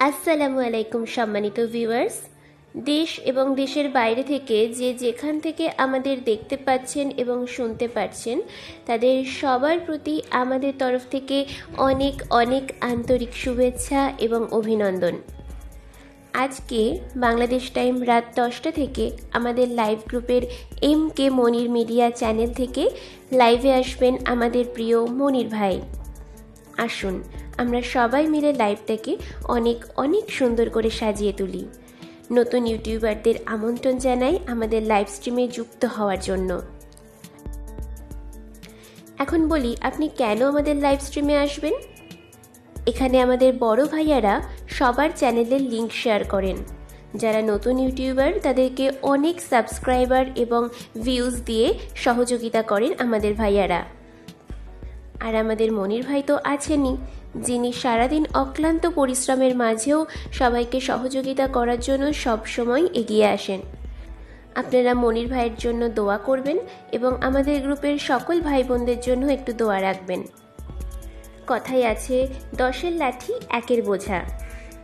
আসসালামু আলাইকুম সম্মানিত ভিউয়ার্স দেশ এবং দেশের বাইরে থেকে যে যেখান থেকে আমাদের দেখতে পাচ্ছেন এবং শুনতে পাচ্ছেন, তাদের সবার প্রতি আমাদের তরফ থেকে অনেক অনেক আন্তরিক শুভেচ্ছা এবং অভিনন্দন। আজকে বাংলাদেশ টাইম রাত দশটা থেকে আমাদের লাইভ গ্রুপের M K Monir media channel থেকে লাইভে আসবেন আমাদের প্রিয় মনির ভাই। আসুন আমরা সবাই মিলে লাইভটাকে অনেক অনেক সুন্দর করে সাজিয়ে তুলি। নতুন ইউটিউবারদের আমন্ত্রণ জানাই আমাদের লাইভ স্ট্রিমে যুক্ত হওয়ার জন্য। এখন বলি, আপনি কেন আমাদের লাইভ স্ট্রিমে আসবেন? এখানে আমাদের বড় ভাইয়ারা সবার চ্যানেলের লিংক শেয়ার করেন। যারা নতুন ইউটিউবার, তাদেরকে অনেক সাবস্ক্রাইবার এবং ভিউজ দিয়ে সহযোগিতা করেন আমাদের ভাইয়ারা। আর আমাদের মনির ভাই তো আছেনই, যিনি সারাদিন অক্লান্ত পরিশ্রমের মাঝেও সবাইকে সহযোগিতা করার জন্য সবসময় এগিয়ে আসেন। আপনারা মনির ভাইয়ের জন্য দোয়া করবেন এবং আমাদের গ্রুপের সকল ভাই বোনদের জন্য একটু দোয়া রাখবেন। কথাই আছে, দশের লাঠি একের বোঝা।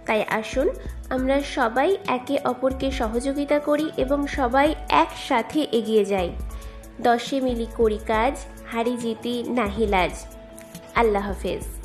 তাই আসুন, আমরা সবাই একে অপরকে সহযোগিতা করি এবং সবাই একসাথে এগিয়ে যাই। দশে মিলি করি কাজ হারি জিতি নাহিলাজ আল্লাহ হাফেজ।